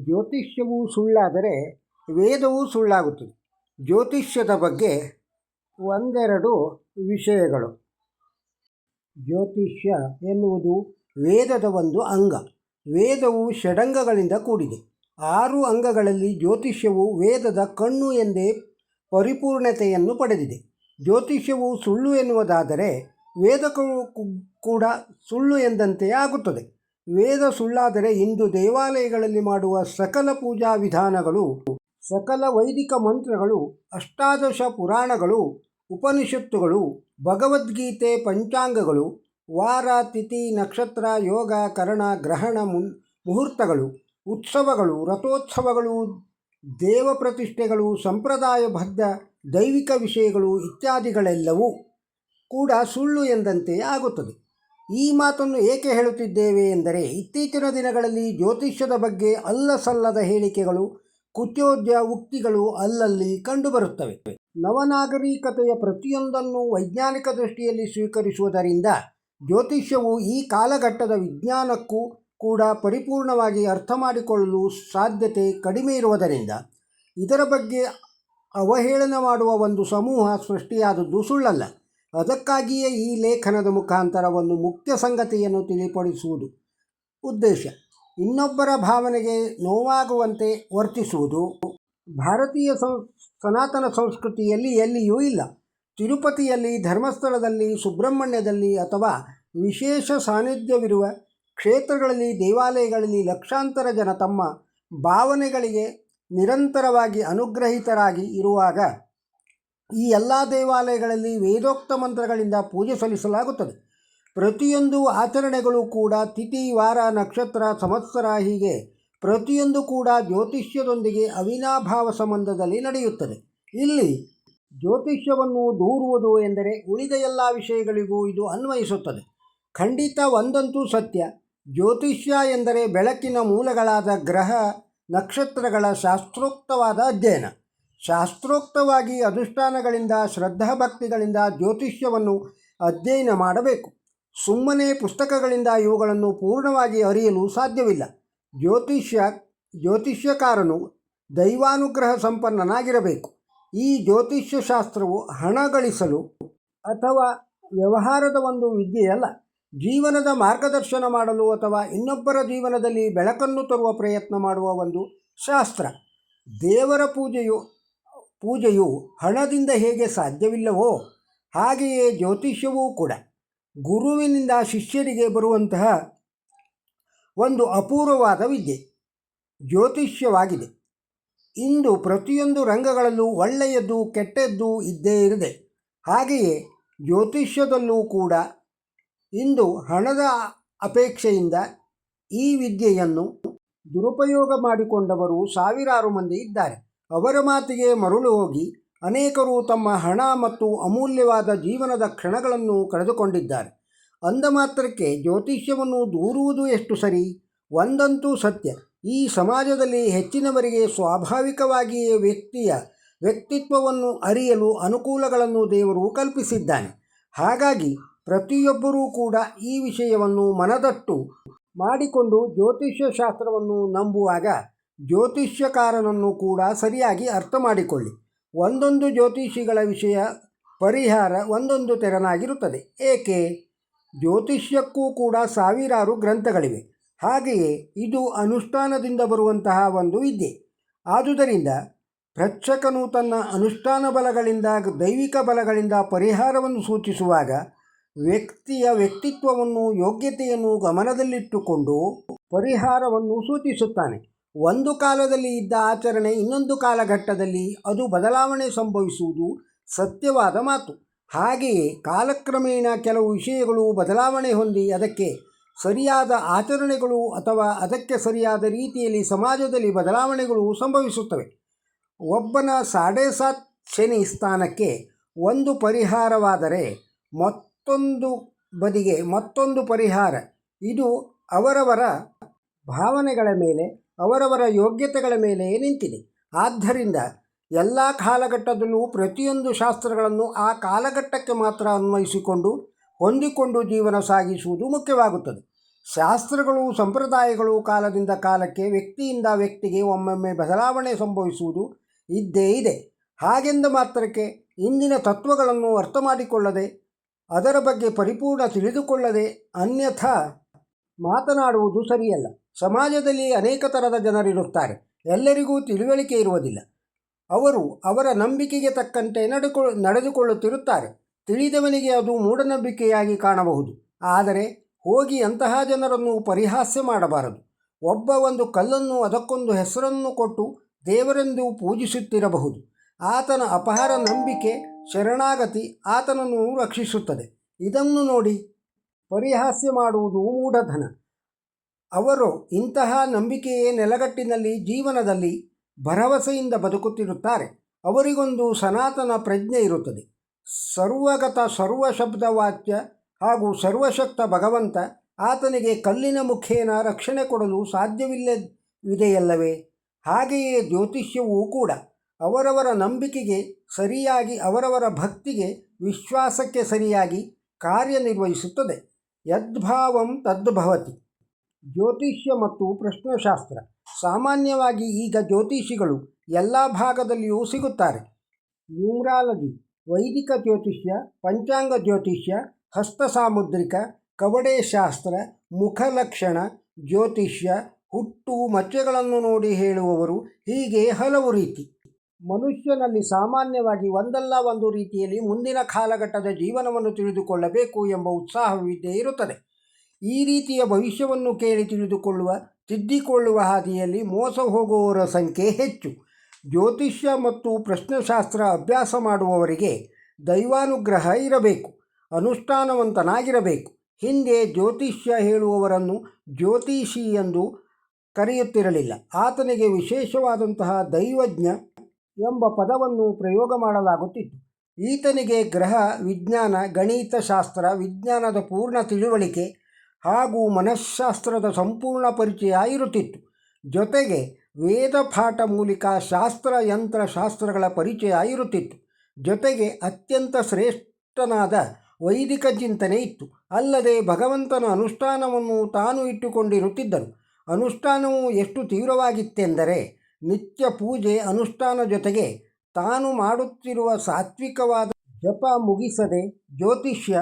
ಜ್ಯೋತಿಷ್ಯವು ಸುಳ್ಳಾದರೆ ವೇದವೂ ಸುಳ್ಳಾಗುತ್ತದೆ. ಜ್ಯೋತಿಷ್ಯದ ಬಗ್ಗೆ ಒಂದೆರಡು ವಿಷಯಗಳು. ಜ್ಯೋತಿಷ್ಯ ಎನ್ನುವುದು ವೇದದ ಒಂದು ಅಂಗ. ವೇದವು ಷಡಂಗಗಳಿಂದ ಕೂಡಿದೆ. ಆರು ಅಂಗಗಳಲ್ಲಿ ಜ್ಯೋತಿಷ್ಯವು ವೇದದ ಕಣ್ಣು ಎಂದೇ ಪರಿಪೂರ್ಣತೆಯನ್ನು ಪಡೆದಿದೆ. ಜ್ಯೋತಿಷ್ಯವು ಸುಳ್ಳು ಎನ್ನುವುದಾದರೆ ವೇದಕವು ಕೂಡ ಸುಳ್ಳು ಎಂದಂತೆ ಆಗುತ್ತದೆ. ವೇದ ಸುಳ್ಳಾದರೆ ಇಂದು ದೇವಾಲಯಗಳಲ್ಲಿ ಮಾಡುವ ಸಕಲ ಪೂಜಾ ವಿಧಾನಗಳು, ಸಕಲ ವೈದಿಕ ಮಂತ್ರಗಳು, ಅಷ್ಟಾದಶ ಪುರಾಣಗಳು, ಉಪನಿಷತ್ತುಗಳು, ಭಗವದ್ಗೀತೆ ಪಂಚಾಂಗಗಳು, ವಾರ, ತಿಥಿ, ನಕ್ಷತ್ರ, ಯೋಗ, ಕರಣ, ಗ್ರಹಣ ಮುಹೂರ್ತಗಳು, ಉತ್ಸವಗಳು, ರಥೋತ್ಸವಗಳು, ದೇವ ಪ್ರತಿಷ್ಠೆಗಳು ಸಂಪ್ರದಾಯಬದ್ಧ ದೈವಿಕ ವಿಷಯಗಳು ಇತ್ಯಾದಿಗಳೆಲ್ಲವೂ ಕೂಡ ಸುಳ್ಳು ಎಂದಂತೆ ಆಗುತ್ತದೆ. ಈ ಮಾತನ್ನು ಏಕೆ ಹೇಳುತ್ತಿದ್ದೇವೆ ಎಂದರೆ ಇತ್ತೀಚಿನ ದಿನಗಳಲ್ಲಿ ಜ್ಯೋತಿಷ್ಯದ ಬಗ್ಗೆ ಅಲ್ಲಸಲ್ಲದ ಹೇಳಿಕೆಗಳು ಕುಚೋದ್ಯ ಉಕ್ತಿಗಳು ಅಲ್ಲಲ್ಲಿ ಕಂಡುಬರುತ್ತವೆ. ನವನಾಗರಿಕತೆಯ ಪ್ರತಿಯೊಂದನ್ನು ವೈಜ್ಞಾನಿಕ ದೃಷ್ಟಿಯಲ್ಲಿ ಸ್ವೀಕರಿಸುವುದರಿಂದ ಜ್ಯೋತಿಷ್ಯವು ಈ ಕಾಲಘಟ್ಟದ ವಿಜ್ಞಾನಕ್ಕೂ ಕೂಡ ಪರಿಪೂರ್ಣವಾಗಿ ಅರ್ಥ ಮಾಡಿಕೊಳ್ಳಲು ಸಾಧ್ಯತೆ ಕಡಿಮೆ ಇರುವುದರಿಂದ ಇದರ ಬಗ್ಗೆ ಅವಹೇಳನ ಮಾಡುವ ಒಂದು ಸಮೂಹ ಸೃಷ್ಟಿಯಾದದ್ದು ಸುಳ್ಳಲ್ಲ. ಅದಕ್ಕಾಗಿಯೇ ಈ ಲೇಖನದ ಮುಖಾಂತರ ಒಂದು ಮುಖ್ಯ ಸಂಗತಿಯನ್ನು ತಿಳಿಪಡಿಸುವುದು ಉದ್ದೇಶ. ಇನ್ನೊಬ್ಬರ ಭಾವನೆಗೆ ನೋವಾಗುವಂತೆ ವರ್ತಿಸುವುದು ಭಾರತೀಯ ಸಂ, ಸನಾತನ ಸಂಸ್ಕೃತಿಯಲ್ಲಿ ಎಲ್ಲಿಯೂ ಇಲ್ಲ. ತಿರುಪತಿಯಲ್ಲಿ ಧರ್ಮಸ್ಥಳದಲ್ಲಿ, ಸುಬ್ರಹ್ಮಣ್ಯದಲ್ಲಿ ಅಥವಾ ವಿಶೇಷ ಸಾನ್ನಿಧ್ಯವಿರುವ ಕ್ಷೇತ್ರಗಳಲ್ಲಿ, ದೇವಾಲಯಗಳಲ್ಲಿ ಲಕ್ಷಾಂತರ ಜನ ತಮ್ಮ ಭಾವನೆಗಳಿಗೆ ನಿರಂತರವಾಗಿ ಅನುಗ್ರಹಿತರಾಗಿ ಇರುವಾಗ ಈ ಎಲ್ಲ ದೇವಾಲಯಗಳಲ್ಲಿ ವೇದೋಕ್ತ ಮಂತ್ರಗಳಿಂದ ಪೂಜೆ ಸಲ್ಲಿಸಲಾಗುತ್ತದೆ. ಪ್ರತಿಯೊಂದು ಆಚರಣೆಗಳು ಕೂಡ ತಿಥಿ, ವಾರ, ನಕ್ಷತ್ರ, ಸಂವತ್ಸರ ಹೀಗೆ ಪ್ರತಿಯೊಂದು ಕೂಡ ಜ್ಯೋತಿಷ್ಯದೊಂದಿಗೆ ಅವಿನಾಭಾವ ಸಂಬಂಧದಲ್ಲಿ ನಡೆಯುತ್ತದೆ. ಇಲ್ಲಿ ಜ್ಯೋತಿಷ್ಯವನ್ನು ದೂರುವುದು ಎಂದರೆ ಉಳಿದ ಎಲ್ಲ ವಿಷಯಗಳಿಗೂ ಇದು ಅನ್ವಯಿಸುತ್ತದೆ. ಖಂಡಿತ ಒಂದಂತೂ ಸತ್ಯ, ಜ್ಯೋತಿಷ್ಯ ಎಂದರೆ ಬೆಳಕಿನ ಮೂಲಗಳಾದ ಗ್ರಹ, ನಕ್ಷತ್ರಗಳ ಶಾಸ್ತ್ರೋಕ್ತವಾದ ಅಧ್ಯಯನ. ಶಾಸ್ತ್ರೋಕ್ತವಾಗಿ ಅನುಷ್ಠಾನಗಳಿಂದ, ಶ್ರದ್ಧಾಭಕ್ತಿಗಳಿಂದ ಜ್ಯೋತಿಷ್ಯವನ್ನು ಅಧ್ಯಯನ ಮಾಡಬೇಕು. ಸುಮ್ಮನೆ ಪುಸ್ತಕಗಳಿಂದ ಇವುಗಳನ್ನು ಪೂರ್ಣವಾಗಿ ಅರಿಯಲು ಸಾಧ್ಯವಿಲ್ಲ. ಜ್ಯೋತಿಷ್ಯ, ಜ್ಯೋತಿಷ್ಯಕಾರನು ದೈವಾನುಗ್ರಹ ಸಂಪನ್ನನಾಗಿರಬೇಕು. ಈ ಜ್ಯೋತಿಷ್ಯ ಶಾಸ್ತ್ರವು ಹಣ ಗಳಿಸಲು ಅಥವಾ ವ್ಯವಹಾರದ ಒಂದು ವಿದ್ಯೆಯಲ್ಲ. ಜೀವನದ ಮಾರ್ಗದರ್ಶನ ಮಾಡಲು ಅಥವಾ ಇನ್ನೊಬ್ಬರ ಜೀವನದಲ್ಲಿ ಬೆಳಕನ್ನು ತರುವ ಪ್ರಯತ್ನ ಮಾಡುವ ಒಂದು ಶಾಸ್ತ್ರ. ದೇವರ ಪೂಜೆಯು ಪೂಜೆಯು ಹಣದಿಂದ ಹೇಗೆ ಸಾಧ್ಯವಿಲ್ಲವೋ ಹಾಗೆಯೇ ಜ್ಯೋತಿಷ್ಯವೂ ಕೂಡ. ಗುರುವಿನಿಂದ ಶಿಷ್ಯರಿಗೆ ಬರುವಂತಹ ಒಂದು ಅಪೂರ್ವವಾದ ವಿದ್ಯೆ. ಜ್ಯೋತಿಷ್ಯವಾಗಿದೆ. ಇಂದು ಪ್ರತಿಯೊಂದು ರಂಗಗಳಲ್ಲೂ ಒಳ್ಳೆಯದ್ದು ಕೆಟ್ಟದ್ದು ಇದ್ದೇ ಇರದೆ, ಹಾಗೆಯೇ ಜ್ಯೋತಿಷ್ಯದಲ್ಲೂ ಕೂಡ ಇಂದು ಹಣದ ಅಪೇಕ್ಷೆಯಿಂದ ಈ ವಿದ್ಯೆಯನ್ನು ದುರುಪಯೋಗ ಮಾಡಿಕೊಂಡವರು ಸಾವಿರಾರು ಮಂದಿ ಇದ್ದಾರೆ. ಅವರ ಮಾತಿಗೆ ಮರುಳು ಹೋಗಿ ಅನೇಕರು ತಮ್ಮ ಹಣ ಮತ್ತು ಅಮೂಲ್ಯವಾದ ಜೀವನದ ಕ್ಷಣಗಳನ್ನು ಕಳೆದುಕೊಂಡಿದ್ದಾರೆ. ಅಂದ ಮಾತ್ರಕ್ಕೆ ಜ್ಯೋತಿಷ್ಯವನ್ನು ದೂರುವುದು ಎಷ್ಟು ಸರಿ? ಒಂದಂತೂ ಸತ್ಯ. ಈ ಸಮಾಜದಲ್ಲಿ ಹೆಚ್ಚಿನವರಿಗೆ ಸ್ವಾಭಾವಿಕವಾಗಿಯೇ ವ್ಯಕ್ತಿಯ ವ್ಯಕ್ತಿತ್ವವನ್ನು ಅರಿಯಲು ಅನುಕೂಲಗಳನ್ನು ದೇವರು ಕಲ್ಪಿಸಿದ್ದಾನೆ. ಹಾಗಾಗಿ ಪ್ರತಿಯೊಬ್ಬರೂ ಕೂಡ ಈ ವಿಷಯವನ್ನು ಮನದಟ್ಟು ಮಾಡಿಕೊಂಡು ಜ್ಯೋತಿಷ್ಯ ಶಾಸ್ತ್ರವನ್ನು ನಂಬುವಾಗ ಜ್ಯೋತಿಷ್ಯಕಾರನನ್ನು ಕೂಡ ಸರಿಯಾಗಿ ಅರ್ಥ ಮಾಡಿಕೊಳ್ಳಿ. ಒಂದೊಂದು ಜ್ಯೋತಿಷಿಗಳ ವಿಷಯ ಪರಿಹಾರ ಒಂದೊಂದು ತೆರನಾಗಿರುತ್ತದೆ. ಏಕೆ? ಜ್ಯೋತಿಷ್ಯಕ್ಕೂ ಕೂಡ ಸಾವಿರಾರು ಗ್ರಂಥಗಳಿವೆ. ಹಾಗೆಯೇ ಇದು ಅನುಷ್ಠಾನದಿಂದ ಬರುವಂತಹ ಒಂದು ವಿದ್ಯೆ. ಆದುದರಿಂದ ಪ್ರಚಕನು ತನ್ನ ಅನುಷ್ಠಾನ ಬಲಗಳಿಂದ, ದೈವಿಕ ಬಲಗಳಿಂದ ಪರಿಹಾರವನ್ನು ಸೂಚಿಸುವಾಗ ವ್ಯಕ್ತಿಯ ವ್ಯಕ್ತಿತ್ವವನ್ನು, ಯೋಗ್ಯತೆಯನ್ನು ಗಮನದಲ್ಲಿಟ್ಟುಕೊಂಡು ಪರಿಹಾರವನ್ನು ಸೂಚಿಸುತ್ತಾನೆ. ಒಂದು ಕಾಲದಲ್ಲಿ ಇದ್ದ ಆಚರಣೆ ಇನ್ನೊಂದು ಕಾಲಘಟ್ಟದಲ್ಲಿ ಅದು ಬದಲಾವಣೆ ಸಂಭವಿಸುವುದು ಸತ್ಯವಾದ ಮಾತು. ಹಾಗೆಯೇ ಕಾಲಕ್ರಮೇಣ ಕೆಲವು ವಿಷಯಗಳು ಬದಲಾವಣೆ ಹೊಂದಿ ಅದಕ್ಕೆ ಸರಿಯಾದ ಆಚರಣೆಗಳು ಅಥವಾ ಅದಕ್ಕೆ ಸರಿಯಾದ ರೀತಿಯಲ್ಲಿ ಸಮಾಜದಲ್ಲಿ ಬದಲಾವಣೆಗಳು ಸಂಭವಿಸುತ್ತವೆ. ಒಬ್ಬನ ಸಾಡೆ ಸಾತ್ ಶನಿ ಸ್ಥಾನಕ್ಕೆ ಒಂದು ಪರಿಹಾರವಾದರೆ ಮತ್ತೊಂದು ಬದಿಗೆ ಮತ್ತೊಂದು ಪರಿಹಾರ. ಇದು ಅವರವರ ಭಾವನೆಗಳ ಮೇಲೆ ಅವರವರ ಯೋಗ್ಯತೆಗಳ ಮೇಲೆ ನಿಂತಿದೆ. ಆದ್ದರಿಂದ ಎಲ್ಲ ಕಾಲಘಟ್ಟದಲ್ಲೂ ಪ್ರತಿಯೊಂದು ಶಾಸ್ತ್ರಗಳನ್ನು ಆ ಕಾಲಘಟ್ಟಕ್ಕೆ ಮಾತ್ರ ಅನ್ವಯಿಸಿಕೊಂಡು ಹೊಂದಿಕೊಂಡು ಜೀವನ ಸಾಗಿಸುವುದು ಮುಖ್ಯವಾಗುತ್ತದೆ. ಶಾಸ್ತ್ರಗಳು, ಸಂಪ್ರದಾಯಗಳು ಕಾಲದಿಂದ ಕಾಲಕ್ಕೆ ವ್ಯಕ್ತಿಯಿಂದ ವ್ಯಕ್ತಿಗೆ ಒಮ್ಮೊಮ್ಮೆ ಬದಲಾವಣೆ ಸಂಭವಿಸುವುದು ಇದ್ದೇ ಇದೆ. ಹಾಗೆಂದ ಮಾತ್ರಕ್ಕೆ ಇಂದಿನ ತತ್ವಗಳನ್ನು ಅರ್ಥ ಮಾಡಿಕೊಳ್ಳದೆ, ಅದರ ಬಗ್ಗೆ ಪರಿಪೂರ್ಣ ತಿಳಿದುಕೊಳ್ಳದೆ ಅನ್ಯಥಾ ಮಾತನಾಡುವುದು ಸರಿಯಲ್ಲ. ಸಮಾಜದಲ್ಲಿ ಅನೇಕ ಥರದ ಜನರಿರುತ್ತಾರೆ ಎಲ್ಲರಿಗೂ ತಿಳುವಳಿಕೆ ಇರುವುದಿಲ್ಲ. ಅವರು ಅವರ ನಂಬಿಕೆಗೆ ತಕ್ಕಂತೆ ನಡೆಕೊ ನಡೆದುಕೊಳ್ಳುತ್ತಿರುತ್ತಾರೆ. ತಿಳಿದವನಿಗೆ ಅದು ಮೂಢನಂಬಿಕೆಯಾಗಿ ಕಾಣಬಹುದು. ಆದರೆ ಹೋಗಿ ಅಂತಹ ಜನರನ್ನು ಪರಿಹಾಸ್ಯ ಮಾಡಬಾರದು. ಒಬ್ಬ ಒಂದು ಕಲ್ಲನ್ನು ಅದಕ್ಕೊಂದು ಹೆಸರನ್ನು ಕೊಟ್ಟು ದೇವರೆಂದು ಪೂಜಿಸುತ್ತಿರಬಹುದು. ಆತನ ಅಪಹಾರ ನಂಬಿಕೆ, ಶರಣಾಗತಿ ಆತನನ್ನು ರಕ್ಷಿಸುತ್ತದೆ. ಇದನ್ನು ನೋಡಿ ಪರಿಹಾಸ್ಯ ಮಾಡುವುದು ಮೂಢಧನ. ಅವರು ಇಂತಹ ನಂಬಿಕೆಯೇ ನೆಲಗಟ್ಟಿನಲ್ಲಿ ಜೀವನದಲ್ಲಿ ಭರವಸೆಯಿಂದ ಬದುಕುತ್ತಿರುತ್ತಾರೆ. ಅವರಿಗೊಂದು ಸನಾತನ ಪ್ರಜ್ಞೆ ಇರುತ್ತದೆ. ಸರ್ವಗತ ಸರ್ವಶಬ್ದವಾಚ್ಯ ಹಾಗೂ ಸರ್ವಶಕ್ತ ಭಗವಂತ ಆತನಿಗೆ ಕಲ್ಲಿನ ಮುಖೇನ ರಕ್ಷಣೆ ಕೊಡಲು ಸಾಧ್ಯವಿಲ್ಲವಿದೆಯಲ್ಲವೇ? ಹಾಗೆಯೇ ಜ್ಯೋತಿಷ್ಯವೂ ಕೂಡ ಅವರವರ ನಂಬಿಕೆಗೆ ಸರಿಯಾಗಿ ಅವರವರ ಭಕ್ತಿಗೆ ವಿಶ್ವಾಸಕ್ಕೆ ಸರಿಯಾಗಿ ಕಾರ್ಯನಿರ್ವಹಿಸುತ್ತದೆ. ಯದ್ಭಾವಂ ತದ್ಭವತಿ. ಜ್ಯೋತಿಷ್ಯ ಮತ್ತು ಪ್ರಶ್ನಶಾಸ್ತ್ರ. ಸಾಮಾನ್ಯವಾಗಿ ಈಗ ಜ್ಯೋತಿಷಿಗಳು ಎಲ್ಲ ಭಾಗದಲ್ಲಿಯೂ ಸಿಗುತ್ತಾರೆ. ನ್ಯೂಮ್ರಾಲಜಿ, ವೈದಿಕ ಜ್ಯೋತಿಷ್ಯ, ಪಂಚಾಂಗ ಜ್ಯೋತಿಷ್ಯ ಹಸ್ತ ಸಾಮುದ್ರಿಕ ಕವಡೆ ಶಾಸ್ತ್ರ ಮುಖಲಕ್ಷಣ, ಜ್ಯೋತಿಷ್ಯ, ಹುಟ್ಟು, ಮಚ್ಚೆಗಳನ್ನು ನೋಡಿ ಹೇಳುವವರು ಹೀಗೆ ಹಲವು ರೀತಿ. ಮನುಷ್ಯನಲ್ಲಿ ಸಾಮಾನ್ಯವಾಗಿ ಒಂದಲ್ಲ ಒಂದು ರೀತಿಯಲ್ಲಿ ಮುಂದಿನ ಕಾಲಘಟ್ಟದ ಜೀವನವನ್ನು ತಿಳಿದುಕೊಳ್ಳಬೇಕು ಎಂಬ ಉತ್ಸಾಹವಿದ್ದೇ ಇರುತ್ತದೆ. ಈ ರೀತಿಯ ಭವಿಷ್ಯವನ್ನು ಕೇಳಿ ತಿಳಿದುಕೊಳ್ಳುವ, ತಿದ್ದಿಕೊಳ್ಳುವ ಹಾದಿಯಲ್ಲಿ ಮೋಸ ಹೋಗುವವರ ಸಂಖ್ಯೆ ಹೆಚ್ಚು. ಜ್ಯೋತಿಷ್ಯ ಮತ್ತು ಪ್ರಶ್ನಶಾಸ್ತ್ರ ಅಭ್ಯಾಸ ಮಾಡುವವರಿಗೆ ದೈವಾನುಗ್ರಹ ಇರಬೇಕು, ಅನುಷ್ಠಾನವಂತನಾಗಿರಬೇಕು. ಹಿಂದೆ ಜ್ಯೋತಿಷ್ಯ ಹೇಳುವವರನ್ನು ಜ್ಯೋತಿಷಿ ಎಂದು ಕರೆಯುತ್ತಿರಲಿಲ್ಲ. ಆತನಿಗೆ ವಿಶೇಷವಾದಂತಹ ದೈವಜ್ಞ ಎಂಬ ಪದವನ್ನು ಪ್ರಯೋಗ ಮಾಡಲಾಗುತ್ತಿತ್ತು. ಈತನಿಗೆ ಗ್ರಹ, ವಿಜ್ಞಾನ, ಗಣಿತಶಾಸ್ತ್ರ, ವಿಜ್ಞಾನದ ಪೂರ್ಣ ತಿಳುವಳಿಕೆ ಹಾಗೂ ಮನಃಶಾಸ್ತ್ರದ ಸಂಪೂರ್ಣ ಪರಿಚಯ ಇರುತ್ತಿತ್ತು. ಜೊತೆಗೆ ವೇದ ಪಾಠ ಮೂಲಕ ಶಾಸ್ತ್ರ ಯಂತ್ರ ಶಾಸ್ತ್ರಗಳ ಪರಿಚಯ ಇರುತ್ತಿತ್ತು. ಜೊತೆಗೆ ಅತ್ಯಂತ ಶ್ರೇಷ್ಠನಾದ ವೈದಿಕ ಚಿಂತನೆ ಇತ್ತು. ಅಲ್ಲದೆ ಭಗವಂತನ ಅನುಷ್ಠಾನವನ್ನು ತಾನು ಇಟ್ಟುಕೊಂಡಿರುತ್ತಿದ್ದರು ಅನುಷ್ಠಾನವು ಎಷ್ಟು ತೀವ್ರವಾಗಿತ್ತೆಂದರೆ ನಿತ್ಯ ಪೂಜೆ ಅನುಷ್ಠಾನ ಜೊತೆಗೆ ತಾನು ಮಾಡುತ್ತಿರುವ ಸಾತ್ವಿಕವಾದ ಜಪ ಮುಗಿಸದೆ ಜ್ಯೋತಿಷ್ಯ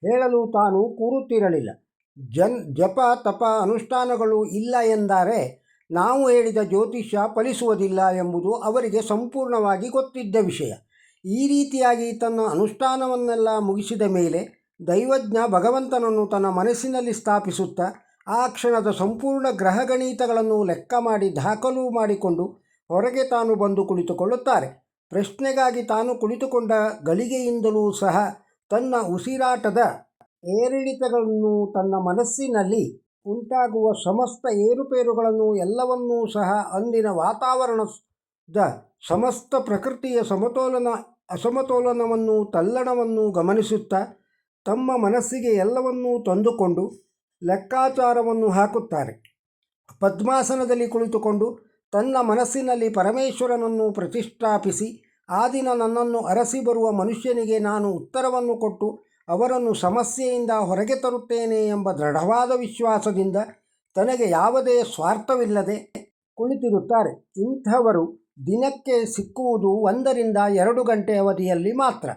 ಹೇಳಲು ತಾನು ಕೂರುತ್ತಿರಲಿಲ್ಲ. ಜನ್, ಜಪ, ತಪ ಅನುಷ್ಠಾನಗಳು ಇಲ್ಲ ಎಂದರೆ ನಾವು ಹೇಳಿದ ಜ್ಯೋತಿಷ್ಯ ಫಲಿಸುವುದಿಲ್ಲ ಎಂಬುದು ಅವರಿಗೆ ಸಂಪೂರ್ಣವಾಗಿ ಗೊತ್ತಿದ್ದ ವಿಷಯ. ಈ ರೀತಿಯಾಗಿ ತನ್ನ ಅನುಷ್ಠಾನವನ್ನೆಲ್ಲ ಮುಗಿಸಿದ ಮೇಲೆ ದೈವಜ್ಞ ಭಗವಂತನನ್ನು ತನ್ನ ಮನಸ್ಸಿನಲ್ಲಿ ಸ್ಥಾಪಿಸುತ್ತಾ ಆ ಕ್ಷಣದ ಸಂಪೂರ್ಣ ಗ್ರಹಗಣಿತಗಳನ್ನು ಲೆಕ್ಕ ಮಾಡಿ ದಾಖಲು ಮಾಡಿಕೊಂಡು ಹೊರಗೆ ತಾನು ಬಂದು ಕುಳಿತುಕೊಳ್ಳುತ್ತಾರೆ. ಪ್ರಶ್ನೆಗಾಗಿ ತಾನು ಕುಳಿತುಕೊಂಡ ಗಳಿಗೆಯಿಂದಲೂ ಸಹ ತನ್ನ ಉಸಿರಾಟದ ಏರಿಳಿತಗಳನ್ನು ತನ್ನ ಮನಸ್ಸಿನಲ್ಲಿ ಉಂಟಾಗುವ ಸಮಸ್ತ ಏರುಪೇರುಗಳನ್ನು ಎಲ್ಲವನ್ನೂ ಸಹ ಅಂದಿನ ವಾತಾವರಣದ ಸಮಸ್ತ ಪ್ರಕೃತಿಯ ಸಮತೋಲನ, ಅಸಮತೋಲನವನ್ನು, ತಲ್ಲಣವನ್ನು ಗಮನಿಸುತ್ತಾ ತಮ್ಮ ಮನಸ್ಸಿಗೆ ಎಲ್ಲವನ್ನೂ ತಂದುಕೊಂಡು ಲೆಕ್ಕಾಚಾರವನ್ನು ಹಾಕುತ್ತಾರೆ. ಪದ್ಮಾಸನದಲ್ಲಿ ಕುಳಿತುಕೊಂಡು ತನ್ನ ಮನಸ್ಸಿನಲ್ಲಿ ಪರಮೇಶ್ವರನನ್ನು ಪ್ರತಿಷ್ಠಾಪಿಸಿ ಆ ದಿನ ನನ್ನನ್ನು ಅರಸಿ ಬರುವ ಮನುಷ್ಯನಿಗೆ ನಾನು ಉತ್ತರವನ್ನು ಕೊಟ್ಟು ಅವರನ್ನು ಸಮಸ್ಯೆಯಿಂದ ಹೊರಗೆ ತರುತ್ತೇನೆ ಎಂಬ ದೃಢವಾದ ವಿಶ್ವಾಸದಿಂದ ತನಗೆ ಯಾವುದೇ ಸ್ವಾರ್ಥವಿಲ್ಲದೆ ಕುಳಿತಿರುತ್ತಾರೆ. ಇಂಥವರು ದಿನಕ್ಕೆ ಸಿಕ್ಕುವುದು ಒಂದರಿಂದ ಎರಡು ಗಂಟೆ ಅವಧಿಯಲ್ಲಿ ಮಾತ್ರ.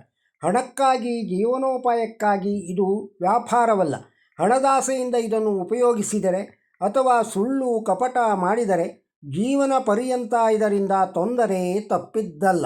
ಹಣಕ್ಕಾಗಿ, ಜೀವನೋಪಾಯಕ್ಕಾಗಿ ಇದು ವ್ಯಾಪಾರವಲ್ಲ. ಹಣದಾಸೆಯಿಂದ ಇದನ್ನು ಉಪಯೋಗಿಸಿದರೆ ಅಥವಾ ಸುಳ್ಳು ಕಪಟ ಮಾಡಿದರೆ ಜೀವನ ಪರ್ಯಂತ ಇದರಿಂದ ತೊಂದರೆ ತಪ್ಪಿದ್ದಲ್ಲ.